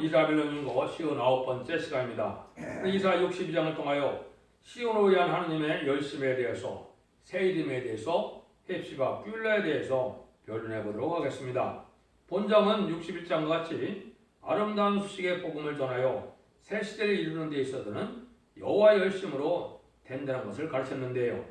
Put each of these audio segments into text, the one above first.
이사벨론 인고 시온 아홉 번째 시간입니다. 이사 62장을 통하여 시온을 위한 하나님의 열심에 대해서 새 이름에 대해서 헵시바 뷸라에 대해서 변론해 보도록 하겠습니다. 본장은 61장과 같이 아름다운 수식의 복음을 전하여 새 시대를 이루는 데 있어서는 여호와의 열심으로 된다는 것을 가르쳤는데요.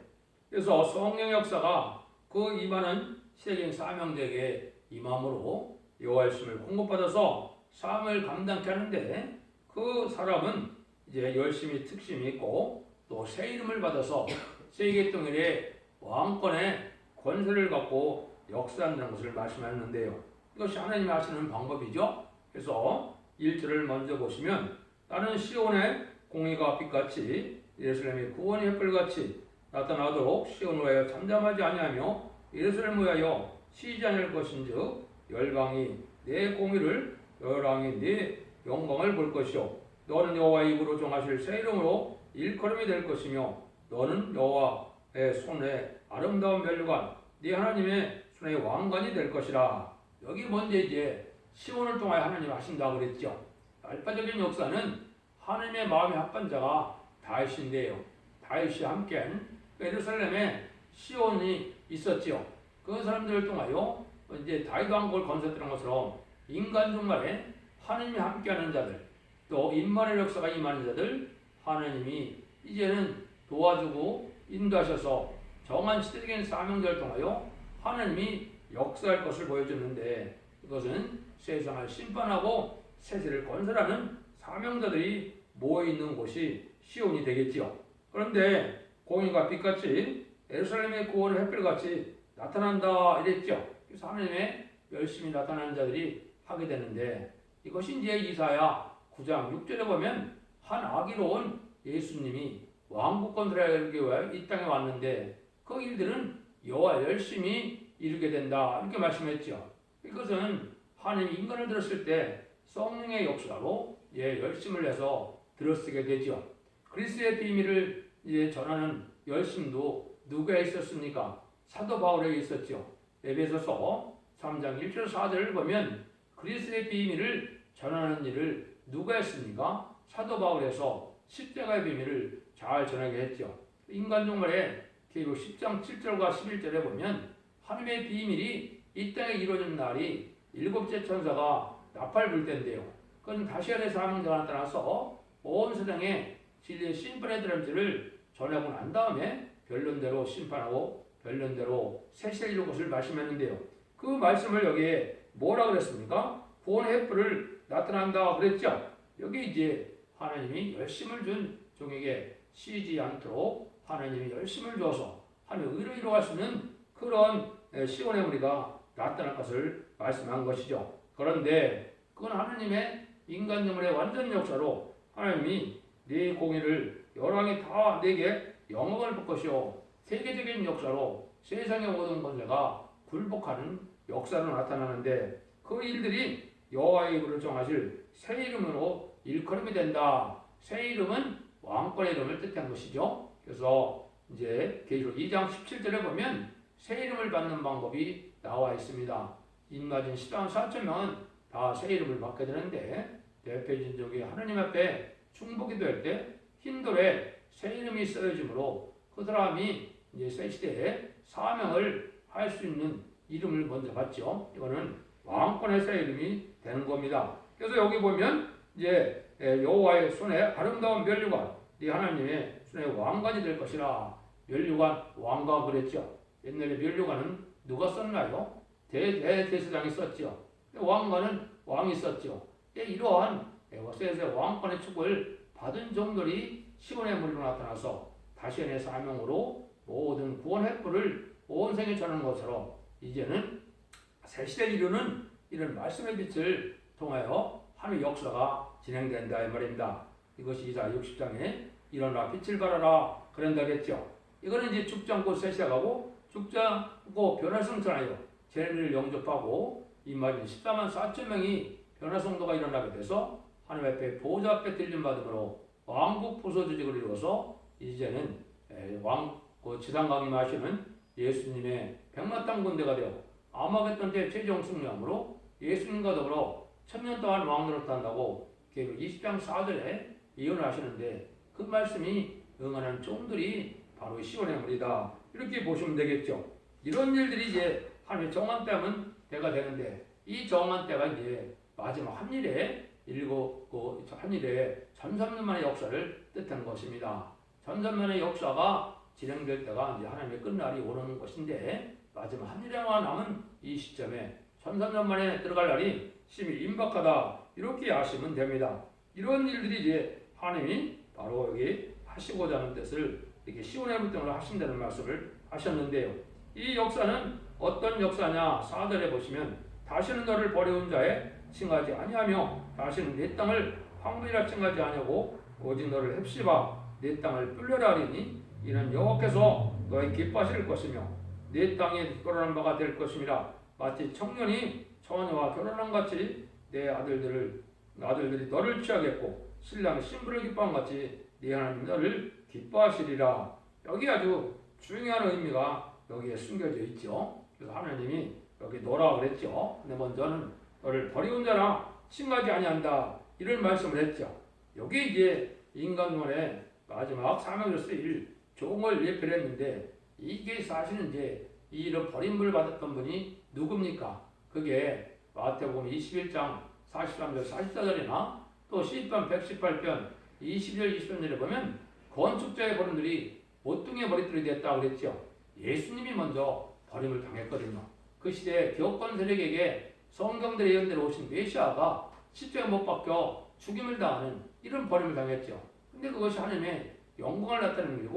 그래서 성령 역사가 그 임하는 세계인 사명대에게 임함으로 여호와의 열심을 공급받아서 삶을 감당케 하는데 그 사람은 이제 열심히 특심이 있고 또 새 이름을 받아서 세계 통일의 왕권의 권세를 갖고 역사한다는 것을 말씀하셨는데요. 이것이 하나님이 하시는 방법이죠. 그래서 1절을 먼저 보시면 나는 시온의 공의가 빛같이 예루살렘의 구원의 햇불같이 나타나도록 시온을 위하여 잠잠하지 아니하며 예루살렘을 위하여 쉬지 않을 것인즉 열방이 내 공의를 열왕이 네 영광을 볼 것이요. 너는 여호와의 입으로 정하실 새 이름으로 일컬음이 될 것이며 너는 여호와의 손에 아름다운 멸류관 네 하나님의 손에 왕관이 될 것이라. 여기 먼저 이제 시온을 통하여 하나님 하신다고 그랬죠. 알파적인 역사는 하나님의 마음의 합반자가 다윗인데요. 다윗이 함께한 예루살렘에 시온이 있었지요. 그 사람들을 통하여 이제 다윗 왕국을 건설했던 것처럼 인간 중간에 하나님이 함께하는 자들 또 인만의 역사가 임하는 자들 하나님이 이제는 도와주고 인도하셔서 정한 시대적인 사명들을 통하여 하나님이 역사할 것을 보여줬는데 이것은 세상을 심판하고 세세를 건설하는 사명자들이 모여 있는 곳이 시온이 되겠지요. 그런데 공의가 빛같이 예루살렘의 구원의 햇빛같이 나타난다 이랬죠. 그래서 하나님의 열심히 나타나는 자들이 하게 되는데 이것이 이제 이사야 9장 6절에 보면 한 아기로운 예수님이 왕국 건설하기 위해 이 땅에 왔는데 그 일들은 여호와 열심히 이루게 된다 이렇게 말씀했죠. 이것은 하나님 인간을 들었을 때 성령의 역사로 예, 열심을 내서 들어쓰게 되죠. 그리스의 비밀을 예, 전하는 열심도 누가 있었습니까? 사도 바울에게 있었죠. 에베소서 3장 1절 4절을 보면 그리스의 비밀을 전하는 일을 누가 했습니까? 사도 바울에서 십자가의 비밀을 잘 전하게 했죠. 인간 종말에 계로 10장 7절과 11절에 보면 하나님의 비밀이 이 땅에 이루어진 날이 일곱째 천사가 나팔 불 때인데요. 그건 다시아의 사명자가 나타나서 온 세상에 진리의 심판의 드럼지를 전하고 난 다음에 변론대로 심판하고 변론대로 세시를 이룰 것을 말씀했는데요. 그 말씀을 여기에 뭐라 그랬습니까? 구원의 햇불을 나타난다 그랬죠. 여기 이제 하나님이 열심을 준 종에게 쉬지 않도록 하나님이 열심을 줘서 하나님 의로 이루어갈 수 있는 그런 시온의 무리가 나타날 것을 말씀한 것이죠. 그런데 그건 하나님의 인간 영혼의 완전 역사로 하나님이 네 공의를 열왕이 다 내게 영광을 볼 것이요 세계적인 역사로 세상의 모든 권세가 굴복하는 역사로 나타나는데 그 일들이 여호와의 입으로 정하실 새 이름으로 일컬음이 된다. 새 이름은 왕권의 이름을 뜻한 것이죠. 그래서 이제 계시록 2장 17절에 보면 새 이름을 받는 방법이 나와 있습니다. 인마진 14만 4천 명은 다 새 이름을 받게 되는데 대표 진족이 하나님 앞에 충복이 될 때 흰돌에 새 이름이 쓰여지므로 그 사람이 이제 새 시대에 사명을 할 수 있는 이름을 먼저 받죠. 이거는 왕권의 새 이름이 되는 겁니다. 그래서 여기 보면 이제 여호와의 손에 아름다운 멸류관, 네 하나님의 손에 왕관이 될 것이라 멸류관 왕관 그랬죠. 옛날에 멸류관은 누가 썼나요? 대, 대, 대세장이 썼죠. 왕관은 왕이 썼죠. 이러한 에고스에서 왕권의 축을 받은 종들이 시온의 무리로 나타나서 다시의 사명으로 모든 구원 햇불을 온 생에 전하는 것으로 이제는 새 시대를 이루는 이런 말씀의 빛을 통하여 하나님의 역사가 진행된다 이 말입니다. 이것이 이사 60장에 일어나 빛을 발하라 그런다겠죠. 이거는 이제 죽장고 새 시작하고 죽장고 변화성천하여 제를 영접하고 이 말인 14만 4천 명이 변화성도가 일어나게 돼서 하나님 앞에 보좌 앞에 들림 받음으로 왕국 부서 조직을 이루어서 이제는 왕 그 지상 강림하시는 예수님의 백마땅 군대가 되어 아마겟돈 때 최종 승리함으로 예수님과 더불어 천년 동안 왕 노릇한다고 계획 20장 4절에 예언하시는데 그 말씀이 응하는 종들이 바로 시온의 물이다. 이렇게 보시면 되겠죠. 이런 일들이 이제 하나님의 정한 때면 때가 되는데 이 정한 때가 이제 마지막 한일에 일곱 그 한일에 전삼년만의 역사를 뜻하는 것입니다. 전삼년의 역사가 진행될 때가 이제 하나님의 끝날이 오는 것인데 마지막 한일에만 남은 이 시점에 전삼년 만에 들어갈 날이 심히 임박하다 이렇게 아시면 됩니다. 이런 일들이 이제 하나님이 바로 여기 하시고자 하는 뜻을 이렇게 시온의 등으로 하신다는 말씀을 하셨는데요. 이 역사는 어떤 역사냐? 사절에 보시면 다시는 너를 버려온 자에 칭하지 아니하며 다시는 내 땅을 황무지라 칭하지 아니하고 오직 너를 헵시바 내 땅을 뿔려라 하리니 이는 여호와께서 너의 기뻐하실 것이며 내 땅에 결혼한 바가 될 것임이라 마치 청년이 처녀와 결혼한 같이 내 아들들을 아들들이 너를 취하겠고 신랑이 신부를 기뻐한 같이 네 하나님 너를 기뻐하시리라 여기 아주 중요한 의미가 여기에 숨겨져 있죠. 그래서 하나님이 여기 너라 그랬죠. 근데 먼저는 너를 버리운 자라 칭하지 아니한다 이런 말씀을 했죠. 여기 이제 인간론의 마지막 사명으로서 일 종을 예표를 했는데 이게 사실은 이제 이런 버림을 받았던 분이 누굽니까? 그게 마태복음 21장 43절 44절이나 또 시편 118편 20절 23절에 보면 건축자의 버림들이 모퉁이의 머리들이 됐다 그랬죠. 예수님이 먼저 버림을 당했거든요. 그 시대에 기업권 세력에게 성경들의 예언대로 오신 메시아가 십자가에 못 박혀 죽임을 당하는 이런 버림을 당했죠. 근데 그것이 하나님의 영광을 나타내는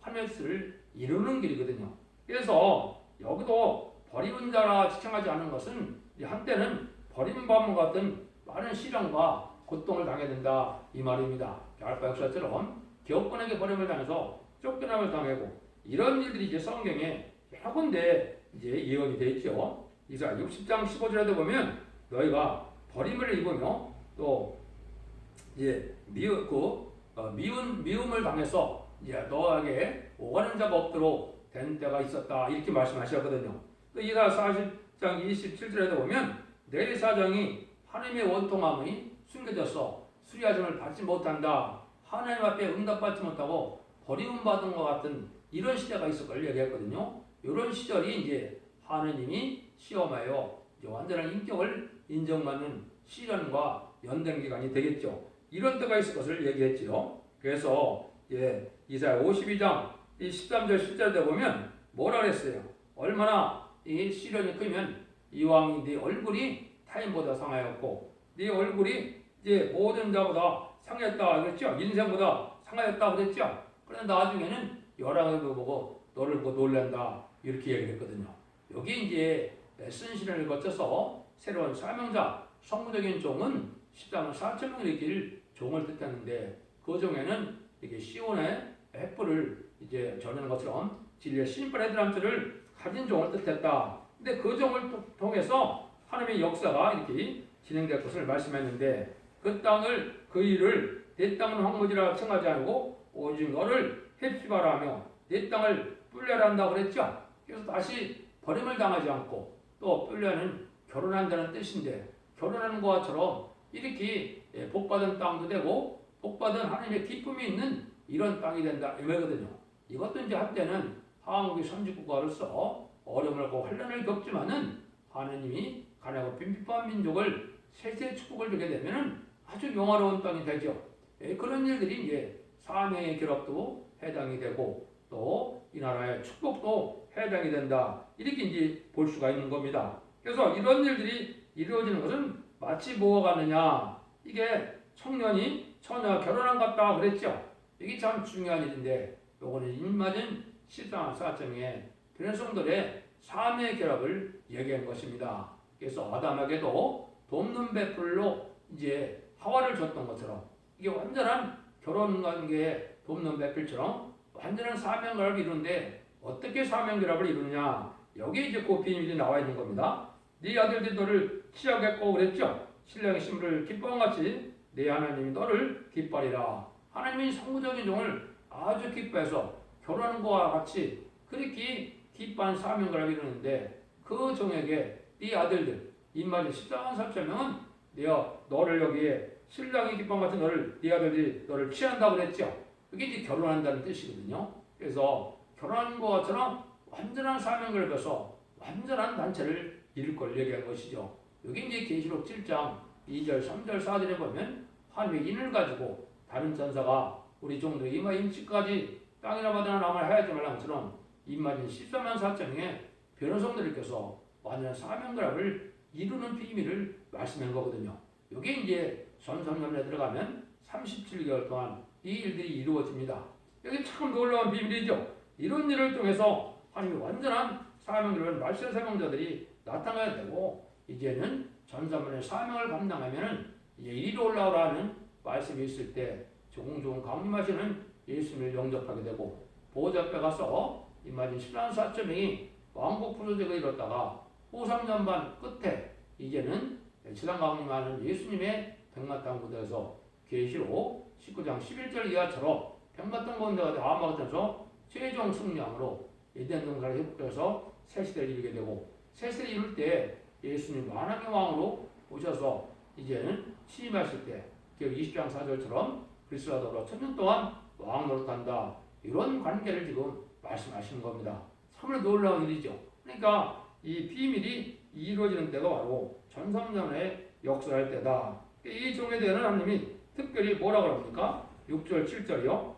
하나님의 뜻을 이루는 길이거든요. 그래서 여기도 버림은 자라 지칭하지 않은 것은 이 한때는 버림받은 같은 많은 시련과 고통을 당해야 된다 이 말입니다. 알파 역사처럼 기업권에게 버림을 당해서 쫓겨남을 당하고 이런 일들이 이제 성경에 여러 군데 이제 예언이 되어 있죠. 이사 60장 15절에도 보면 너희가 버림을 입으며 또 이제 미우 그 어, 미운 미움을 당해서 이제 너에게 오가는 자가 없도록 된 때가 있었다 이렇게 말씀하셨거든요. 또 이사 40장 27절에도 보면 내 사정이 하나님의 원통함이 숨겨져서 수리하심을 받지 못한다. 하나님 앞에 응답받지 못하고 버림을 받은 것 같은 이런 시대가 있을 걸 얘기했거든요. 이런 시절이 이제 하느님이 시험하여 완전한 인격을 인정받는 시련과 연장 기간이 되겠죠. 이런 때가 있을 것을 얘기했지요. 그래서 예, 이사야 52장 이 13절 10절에 보면 뭐라 그랬어요? 얼마나 이 시련이 크면 이왕이 네 얼굴이 타인보다 상하였고 네 얼굴이 이제 모든 자보다 상했다 그랬죠? 인생보다 상하였다 그랬죠? 그런데 나중에는 열왕을 보고 너를 보고 놀란다 이렇게 얘기했거든요. 여기 이제 시련을 거쳐서 새로운 사명자 성무적인 종은 13만 4천 명을 이길 종을 뜻하는데 그 종에는 이게 시온의 횃불을 이제 전하는 것처럼 진리의 신발 헤드란트를 가진 종을 뜻했다. 근데 그 종을 또- 통해서 하나님의 역사가 이렇게 진행될 것을 말씀했는데 그 땅을 그 일을 내 땅은 황무지라 칭하지 않고 오직 너를 헵시바라 하며 내 땅을 뿔려라 한다고 그랬죠. 그래서 다시 버림을 당하지 않고 또 뿔려는 결혼한다는 뜻인데 결혼하는 것처럼 이렇게 예, 복받은 땅도 되고 복받은 하나님의 기쁨이 있는 이런 땅이 된다 이거거든요. 이것도 이제 한때는 한국의 선진국가로서 어려움을 하고 환란을 겪지만은 하나님이 가난하고 빈핍한 민족을 세세 축복을 주게 되면은 아주 영화로운 땅이 되죠. 예, 그런 일들이 이제 사명의 결합도 해당이 되고 또 이 나라의 축복도 해당이 된다. 이렇게 이제 볼 수가 있는 겁니다. 그래서 이런 일들이 이루어지는 것은 마치 뭐가 같느냐. 이게 청년이 처녀와 결혼한 것 같다 그랬죠. 이게 참 중요한 일인데 요거는 인맞은 실상한 사정에 변성들의 삶의 결합을 얘기한 것입니다. 그래서 아담에게도 돕는 베풀로 이제 하와를 줬던 것처럼 이게 완전한 결혼 관계에 돕는 베풀처럼 완전한 사명 결합을 이루는데 어떻게 사명 결합을 이루느냐 여기 이제 그 비밀이 나와 있는 겁니다. 네 아들들이 너를 취하겠고 그랬죠. 신령의 신부를 기뻐한 같이 네 하나님이 너를 기뻐하리라. 하나님이 성부적인 종을 아주 기뻐해서 결혼하는 것과 같이 그렇게 기뻐한 사명 결합을 이루는데 그 종에게 네 아들들 입맞은 14만 3천 명은 내가 너를 여기에 신랑의 기쁨 같은 너를 네 아들이 너를 취한다고 그랬죠. 그게 이제 결혼한다는 뜻이거든요. 그래서 결혼한 것처럼 완전한 사명을 거서 완전한 단체를 이룰 걸 얘기한 것이죠. 여기 이제 계시록 7장 2절, 3절, 4절에 보면 하나님의 인을 가지고 다른 전사가 우리 종들에게 이마 임치까지 땅이나 바다나 남을 하였지 말라 것처럼 입맞은 14만 4천 명의 변호성들께서 완전한 사명결합을 이루는 비밀을 말씀한 거거든요. 여기 이제 선성년에 들어가면 37개월 동안 이 일들이 이루어집니다. 여기 참 놀라운 비밀이죠. 이런 일을 통해서 하나님의 완전한 사명을 말씀 사명자들이 나타나야 되고 이제는 전사문의 사명을 감당하면은 이제 이리로 올라오라는 말씀이 있을 때 종종 강림하시는 예수님을 영접하게 되고 보호자 앞에 가서 임마진 14만 4천 명이 왕복 부조직을 이뤘다가 후삼전반 끝에 이제는 지상 강림하는 예수님의 백마땅 무대에서 계시로 19장 11절 이하처럼 백마땅 무대가 다음하면서 최종 승리함으로 에덴 동산을 회복해서 새 시대를 이루게 되고 새 시대를 이룰 때 예수님 만왕의 왕으로 오셔서 이제는 취임하실 때 기록 20장 4절처럼 그리스도와 더불어 천년 동안 왕 노릇한다 이런 관계를 지금 말씀하시는 겁니다. 참으로 놀라운 일이죠. 그러니까 이 비밀이 이루어지는 때가 바로 전성년의 역사할 때다. 이 종에 대한 하나님이 특별히 뭐라고 합니까? 6절 7절이요.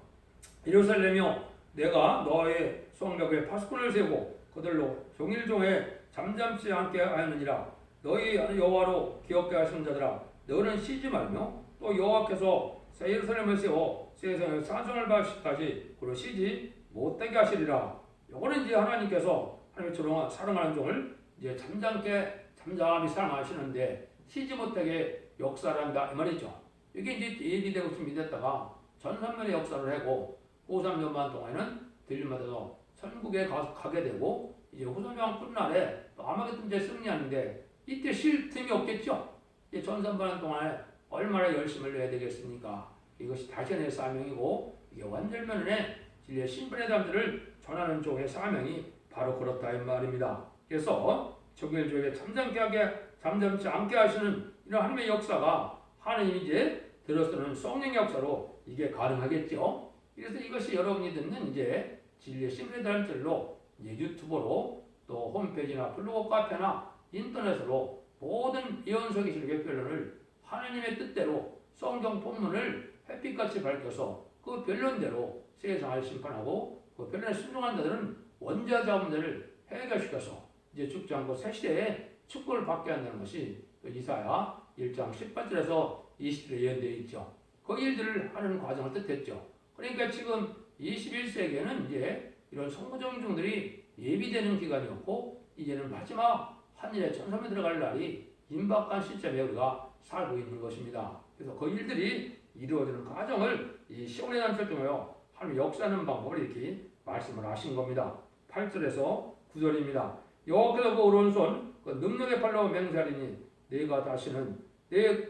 예루살렘이여 내가 너의 성벽에 파수꾼을 세우고 그들로 종일종에 잠잠치 않게 하느니라 너희 여호와로 기업게 하시는 자들아 너는 쉬지 말며 또 여호와께서 새 예루살렘을 세워 세상에 사정을 받기까지 그로 쉬지 못되게 하시리라 요거는 이제 하나님께서 하나님의 조롱한 사랑하는 종을 이제 잠잠게 잠잠히 사랑하시는데 쉬지 못하게 역사를 한다 이 말이죠 이게 이제 예비되고 준비됐다가 전산면의 역사를 하고 고3년 반 동안에는 들림받아서 천국에 가, 가게 되고 이제 후손명 끝날에 또 아마겟돈 제 승리하는데 이때 쉴 틈이 없겠죠. 이 전산반 동안에 얼마나 열심을 내야 되겠습니까? 이것이 다시의 사명이고 이게 완전면의 진리의 신분의 담들을 전하는 쪽의 사명이 바로 그렇다 이 말입니다. 그래서 정일조에게 잠잠게 하게 잠잠지 않게 하시는 이런 하나님의 역사가 하나님이 이제 들어서는 성령의 역사로 이게 가능하겠죠. 그래서 이것이 여러분이 듣는 이제 진리의 신분의 담들로 유튜브로 또 홈페이지나 블로그 카페나 인터넷으로 모든 예언서기 실의 변론을 하나님의 뜻대로 성경 본문을 햇빛같이 밝혀서 그 변론대로 세상을 심판하고 그 변론에 순종한 자들은 원자 자원들을 해결시켜서 이제 죽지 않고 새 시대에 축복을 받게 한다는 것이 그 이사야 1장 18절에서 20절에 예언되어 있죠. 그 일들을 하는 과정을 뜻했죠. 그러니까 지금 21세기에는 이제 이런 성부정중들이 예비되는 기간이었고 이제는 마지막 한일의 천섬에 들어갈 날이 임박한 시점에 우리가 살고 있는 것입니다. 그래서 그 일들이 이루어지는 과정을 이 시온의 단절 통하여 하나님 역사하는 방법을 이렇게 말씀을 하신 겁니다. 8절에서 9절입니다. 여호와께서 그 오른손 그 능력의 팔로 맹세하리니 내가 다시는 내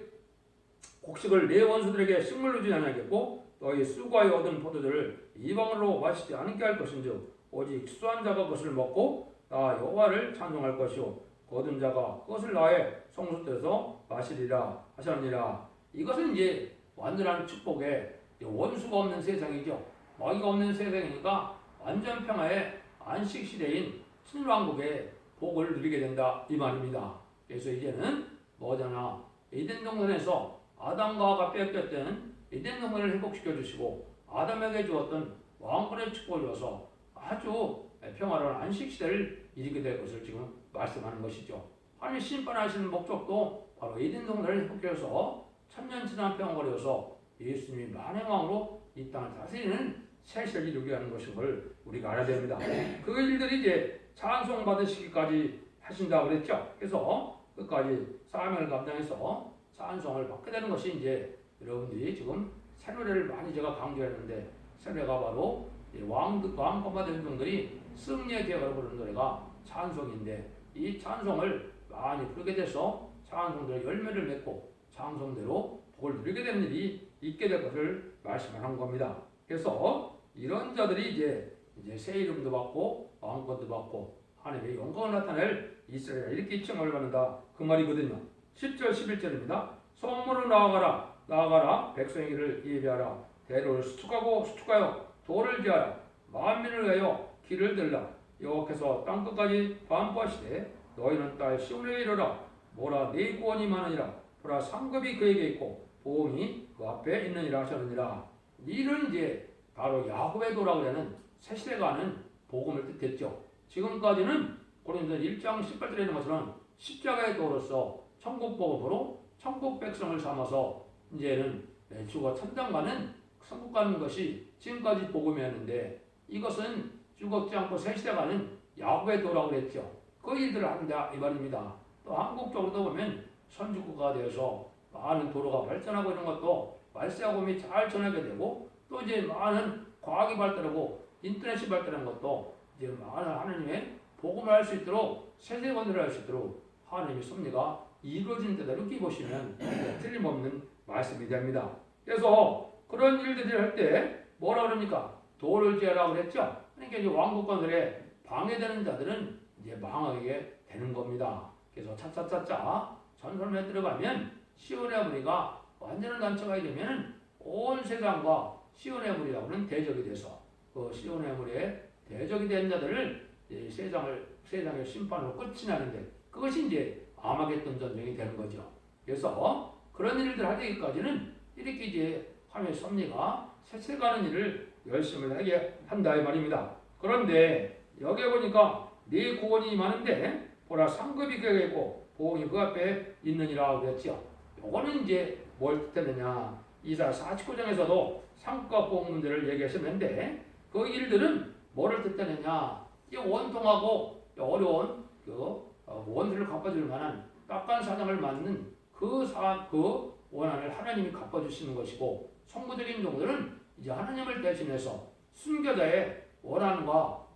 곡식을 내 원수들에게 식물로 주지 아니하겠고 너희 수고하여 얻은 포도주를 이방으로 마시지 않게 할 것인즉 오직 수한 자가 그것을 먹고 나 여호와를 찬송할 것이요 거둔 자가 그것을 나의 성소에서 마시리라 하셨느니라. 이것은 이제 완전한 축복의 원수가 없는 세상이죠. 마귀가 없는 세상이니까 완전 평화의 안식 시대인 신왕국의 복을 누리게 된다 이 말입니다. 그래서 이제는 뭐잖아. 에덴 동산에서 아담과 하가 뺏겼던 에덴 동산을 회복시켜 주시고 아담에게 주었던 왕권의 축복을 줘서 아주 평화로운 안식 시대를 이루게 될 것을 지금 말씀하는 것이죠. 하나님 심판하시는 목적도 바로 에덴 동산을 회복해서 천년 지난 평화를 이어서 예수님이 만행왕으로 이 땅을 다스리는 새 시대를 이루게 하는 걸 우리가 알아야 됩니다. 그 일들이 이제 찬송 받으시기까지 하신다고 그랬죠. 그래서 끝까지 사명을 감당해서 찬송을 받게 되는 것이 이제 여러분들이 지금 새노래를 많이 제가 강조했는데 새노래가 바로 왕 왕권과 대통령들이 승리의 계획을 부르는 노래가 찬송인데 이 찬송을 많이 부르게 돼서 찬송들의 열매를 맺고 찬송대로 복을 누리게 되는 일이 있게 될 것을 말씀하는 겁니다. 그래서 이런 자들이 이제 이제 새 이름도 받고 왕권도 받고 하나님의 영광을 나타낼 이스라엘 이렇게 칭함을 받는다 그 말이거든요. 10절 11절입니다. 성문으로 나아가라 나아가라 백성이를 예비하라 대로를 수축하고 수축하여 돌을 지하라 만민을 위하여 길을 들라 여호와께서 땅끝까지 반포하시되 너희는 딸 시온에 이르라 뭐라 네 구원이 많으니라 보라 상급이 그에게 있고 보험이 그 앞에 있느니라 하셨느니라 이는 이제 바로 야곱의 도라고 하는 새 시대가 하는 복음을 뜻했죠 지금까지는 고린도 1장 18절에 있는 것처럼 십자가의 도로서 천국 복음으로 천국 백성을 삼아서 이제는 죽어 천당 가는 천국 가는 것이 지금까지 복음이었는데 이것은 죽었지 않고 새 시대 가는 야곱의 도라고 그랬죠. 그 일들을 한다 이 말입니다. 또 한국적으로도 보면 선진국가 되어서 많은 도로가 발전하고 이런 것도 말세하고미 잘 전하게 되고 또 이제 많은 과학이 발달하고 인터넷이 발달한 것도 이제 많은 하나님의 복음을 할 수 있도록 세대건들을 할 수 있도록 하나님의 섭리가 이루어진 때다 이렇게 보시면 틀림없는 말씀이 됩니다. 그래서 그런 일들을 할 때 뭐라 그럽니까? 도를 지으라고 그랬죠. 그러니까 이제 왕국권들의 방해되는 자들은 이제 망하게 되는 겁니다. 그래서 차차차차 전설에 들어가면 시온의 무리가 완전한 단체가 되면 온 세상과 시온의 무리하고는 대적이 돼서 그 시온의 무리의 대적이 된 자들을 세상을 세상의 심판으로 끝이 나는데 그것이 이제 아마겟돈 전쟁이 되는 거죠. 그래서 그런 일들 하기까지는 이렇게 이제 하나님의 섭리가 세세가는 일을 열심히 하게 한다 이 말입니다. 그런데 여기 보니까 네 구원이 많은데 보라 상급이 그에게 있고 보험이 그 앞에 있느니라 그랬죠. 요거는 이제 뭘 뜻했느냐 이사 49장에서도 상급과 보험 문제를 얘기하셨는데 그 일들은 뭐를 뜻했느냐 이 원통하고 어려운 그 어, 원수를 갚아줄 만한 깎은 사정을 맞는 그 사, 그 원한을 하나님이 갚아주시는 것이고 성부적인 종들은 이제 하나님을 대신해서 순교자의 원한과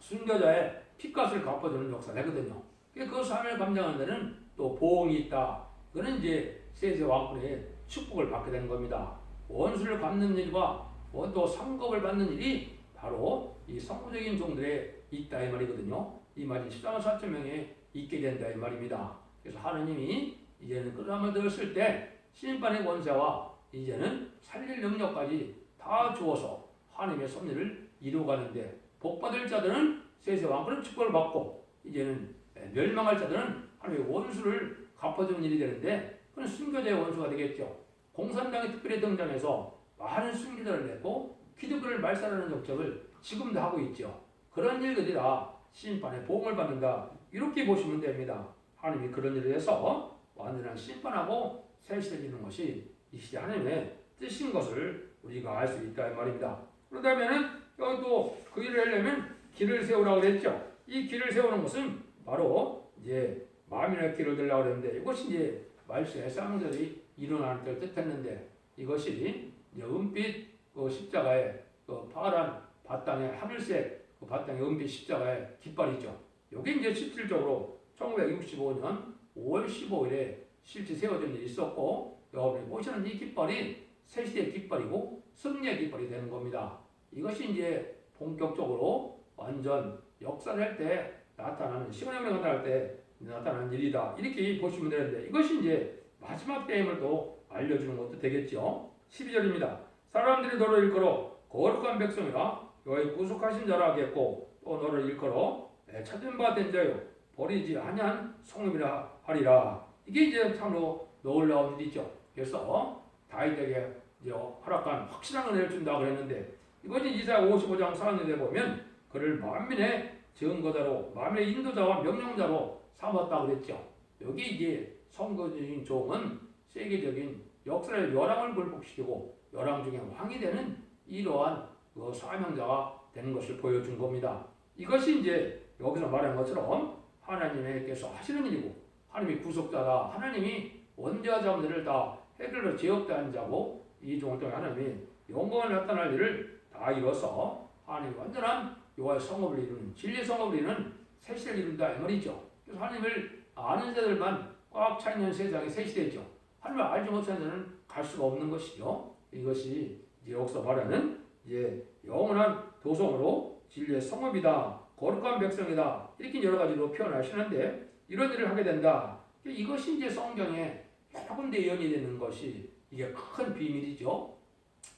순교자의 피값을 갚아주는 역사거든요. 그 삶을 감당하는 데는 또 보응이 있다. 그는 이제 세세 왕권의 축복을 받게 되는 겁니다. 원수를 갚는 일과 또 상급을 받는 일이 바로 이 성부적인 종들의 있다 이 말이거든요. 이 말이 14만 4천 명에 있게 된다 이 말입니다. 그래서 하나님이 이제는 끝함을 들었을 때 심판의 권세와 이제는 살릴 능력까지 다 주어서 하나님의 섭리를 이루어가는데 복받을 자들은 세세 왕권의 축복을 받고 이제는 멸망할 자들은 하나님의 원수를 갚아주는 일이 되는데 그건 순교자의 원수가 되겠죠. 공산당이 특별히 등장해서 많은 순교자를 냈고 기독교를 말살하는 정책을 지금도 하고 있죠. 그런 일들이 다 심판의 보험을 받는다. 이렇게 보시면 됩니다. 하나님이 그런 일을 해서 완전한 심판하고 세시되는 것이 이 시대 하나님의 뜻인 것을 우리가 알 수 있다 이 말입니다. 그러다면은 여기 또그 일을 하려면 길을 세우라고 그랬죠. 이 길을 세우는 것은 바로 이제 마음이나 길을 들라고 그랬는데 이것이 이제 말세의 쌍절이 일어나는 걸 뜻했는데 이것이 은빛 그 십자가에 그 파란 밭땅에 하늘색 그 밭땅에 은빛 십자가에 깃발이죠. 이게 이제 실질적으로 1965년 5월 15일에 실제 세워진 일이 있었고 여러분이 보시는 이 깃발이 새시대의 깃발이고 승리의 깃발이 되는 겁니다. 이것이 이제 본격적으로 완전 역사를 할때 나타나는 시간의 나타날 때 나타나는 일이다. 이렇게 보시면 되는데 이것이 이제 마지막 때임을 또 알려주는 것도 되겠죠. 12절입니다. 사람들이 너를 일컬어 거룩한 백성이라 여호와의 구속하신 자라 하겠고 또 너를 일컬어 찾은 바 된 자요 버리지 아니한 성읍이라 하리라. 이게 이제 참으로 놀라운 일이죠. 그래서 다윗에게 이제 허락한 확실한 은혜를 준다 그랬는데 이번에 이사 55장 4절에 보면 그를 만민의 증거자로 만민의 인도자와 명령자로 삼았다 그랬죠. 여기 이제 선거적인 종은 세계적인 역사의 열왕을 굴복시키고 열왕 중에 왕이 되는 이러한 그 사명자가 되는 것을 보여준 겁니다. 이것이 이제 여기서 말한 것처럼 하나님께서 하시는 일이고 하나님이 구속자다. 하나님이 원죄와 자들을 다 해결로 제역대한 자고 이 종을 통해 하나님이 영광을 나타날 일을 다 이뤄서 하나님 완전한 여호와의 성업을 이루는 진리의 성업을 이루는 새 시대를 이룬다 이 말이죠. 그래서 하나님을 아는 자들만 꽉 차 있는 세상이 새 시대죠. 하나님을 알지 못하는 자는 갈 수가 없는 것이죠. 이것이 여기서 말하는 이제 영원한 도성으로 진리의 성업이다. 거룩한 백성이다. 이렇게 여러 가지로 표현하시는데 이런 일을 하게 된다. 이것이 이제 성경에 여러 군데 예언이 되는 것이 이게 큰 비밀이죠.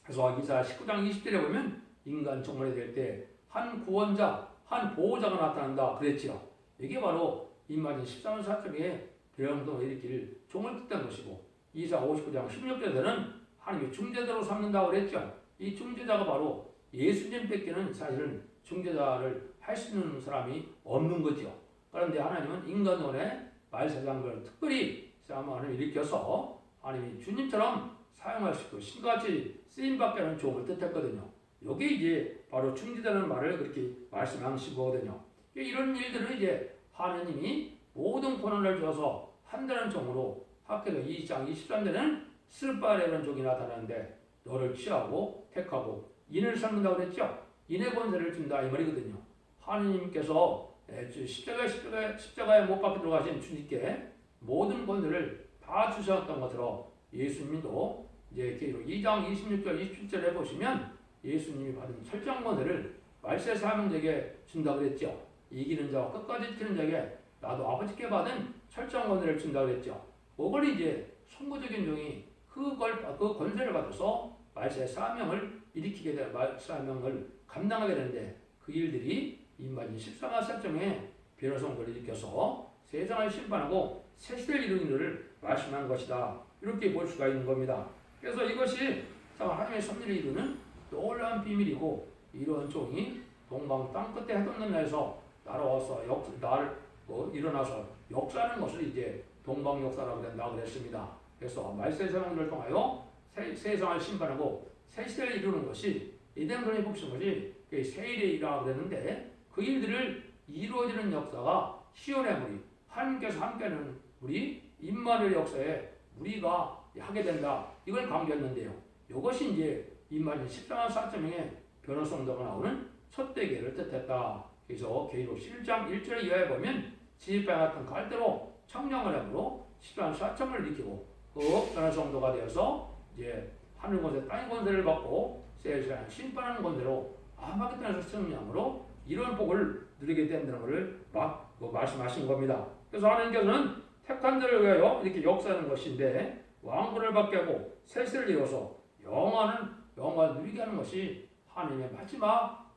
그래서 이사 19장 20절에 보면 인간 종말이 될때 한 구원자, 한 보호자가 나타난다 그랬지요. 이게 바로 임마진 13년 사점에 대형동을 일으킬 종을 뜻한 것이고 이사 59장 16절에는 하나님이 중재자로 삼는다고 그랬죠. 이 중재자가 바로 예수님 뺏기는 사실은 중재자를 할 수 있는 사람이 없는 거죠. 그런데 하나님은 인간원의 말세상을 특별히 싸움을 일으켜서 하나님이 주님처럼 사용할 수 있고 신같이 쓰임받게 하는 종을 뜻했거든요. 여기 이제 바로 중재자라는 말을 그렇게 말씀하신 거거든요. 이런 일들을 이제 하나님이 모든 권한을 줘서 한다는 종으로 학교도 2장 23절에는 스바레라는 종이 나타나는데 너를 취하고 택하고 인을 삼는다고 그랬죠. 인의 권세를 준다 이 말이거든요. 하나님께서 예, 십자가 십자가 십자가에 못 박혀 들어가신 주님께 모든 권세를 다 주셨던 것으로 예수님도 이제 계로 2장 26절 27절에 보시면 예수님이 받은 권세를 말세 사명자에게 준다고 그랬죠. 이기는 자와 끝까지 지키는 자에게 나도 아버지께 받은 권세를 준다고 그랬죠. 그걸 이제 선거적인 종이 그걸 그 권세를 받아서 말세 사명을 일으키게 될말 사명을 감당하게 되는데 그 일들이 임마진 14만 살점에 변호성을 일으켜서 세상을 심판하고 새 시대를 이루는 일을 말씀한 것이다. 이렇게 볼 수가 있는 겁니다. 그래서 이것이 참 하나님의 섭리를 이루는 놀라운 비밀이고 이런 종이 동방 땅 끝에 해돋는 날에서 날아와서 역 날, 뭐 일어나서 역사하는 것을 이제 동방 역사라고 된다 그랬습니다. 그래서 말세 세상을 통하여 세, 세상을 심판하고 새 시대를 이루는 것이 이den론이 복신 것이 그 세일의 일이라고 그랬는데 그 일들을 이루어지는 역사가 시온의 무리 하나님께서 함께하는 우리 임마누엘 역사에 우리가 하게 된다. 이걸 강조했는데요. 이것이 이제 임마누엘 14만 4점에 변호성도가 나오는 첫 대계를 뜻했다. 그래서 계로 11장 1절에 이하에 보면 지휘바 같은 갈대로 청량을 함으로 14만 4점을 일으키고 그 변호성도가 되어서 이제 하늘 권세 땅의 권세를 받고 세상을 심판하는 권세로 아마겟돈에서 승리함으로 이런 복을 누리게 된다는 것을 막 뭐 말씀하신 겁니다. 그래서 하나님께서는 택한 자를 위하여 이렇게 역사하는 것인데 왕권을 받게 하고 세세를 이뤄서 영원한 영원을 누리게 하는 것이 하나님의 마지막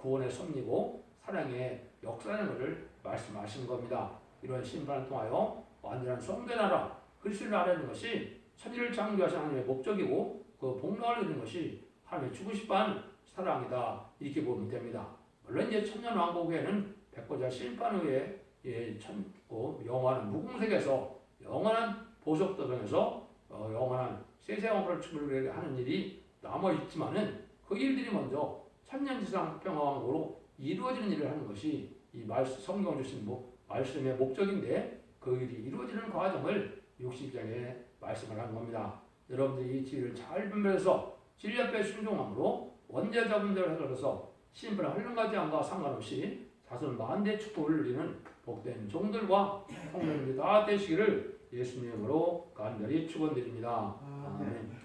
구원의 섭리고 사랑의 역사라는 것을 말씀하신 겁니다. 이런 심판을 통하여 완전한 성대 나라 그리스도를 알아내는 것이 천지를 창조하신 하나님의 목적이고 그 복락을 이루는 것이 하나님의 싶어한 사랑이다 이렇게 보면 됩니다. 물론 이제 천년 왕국 후에는 백보자 심판 후에 예, 천, 어, 영원한 무궁색에서 영원한 보석 도전에서 어, 영원한 세세왕국을 추구하게 하는 일이 남아 있지만은 그 일들이 먼저 천년지상 평화왕국으로 이루어지는 일을 하는 것이 이 말씀, 성경 주신 뭐, 말씀의 목적인데 그 일이 이루어지는 과정을 60장에 말씀을 한 겁니다. 여러분들이 이 진리를 잘 분별해서 진리 앞에 순종함으로 원죄자분들을 해결해서 신분을 활용하지 않과 상관없이 자손 만대 축복을 누리는 복된 종들과 성도님들이 다 되시기를 예수님으로 간절히 축원드립니다. 아멘.